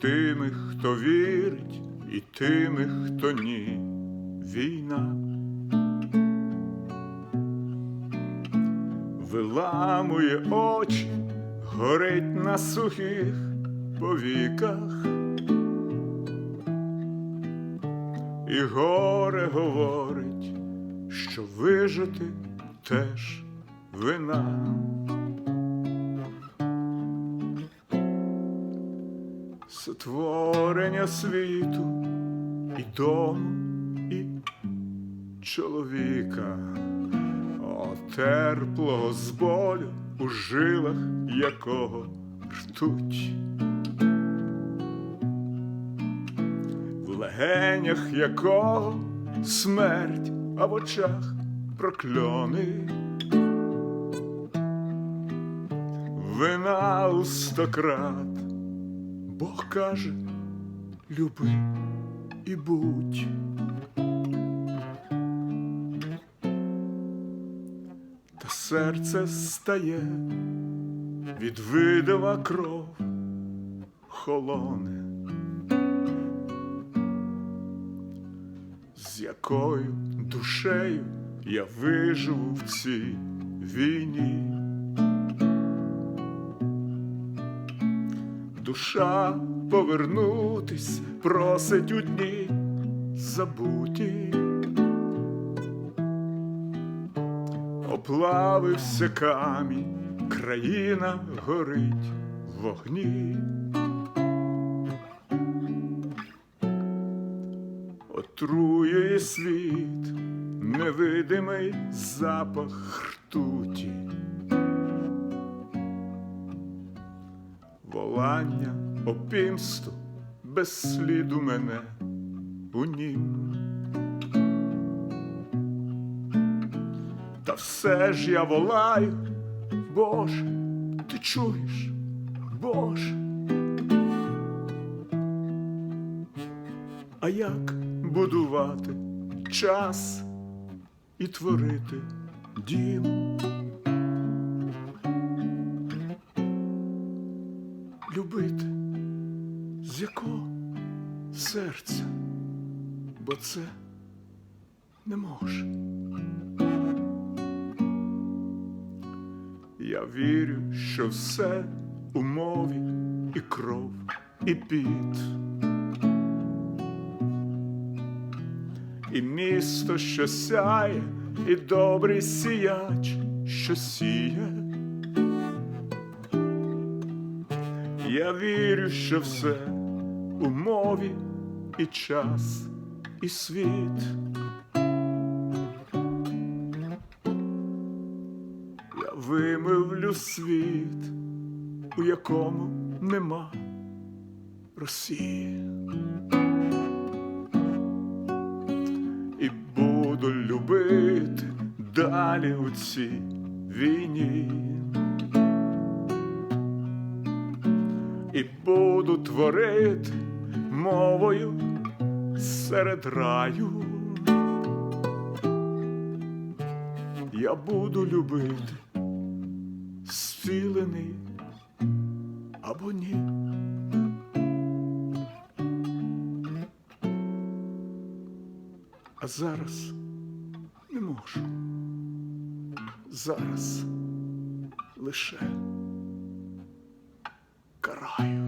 тими, хто вірить, і тими, хто ні. Війна виламує очі, горить на сухих повіках. І горе говорить, що вижити теж вина. Сотворення світу і дому, і чоловіка, О, терплого з болю у жилах якого ртуть. в легенях якого смерть, а в очах прокльони. Вина у стократ, Бог каже, люби і будь. Та серце стає, від видива кров холоне. з якою душею я виживу в цій війні. Душа повернутись просить у дні забуті. Оплавився камінь, країна горить в вогні. Отруює світ невидимий запах ртуті, волання опімсту без сліду мене у нім. Та все ж я волаю, Боже, ти чуєш, Боже. А як будувати час і творити дім? Серця, бо це не може. Я вірю, що все у мові і кров, і піт. І місто, що сяє, і добрий сіяч, що сіє. Я вірю, що все у мові і час, і світ. Я вимивлю світ, у якому нема Росії. і буду любити далі у цій війні. І буду творити мовою серед раю. Я буду любити зцілений або ні. А зараз не можу. Зараз лише караю.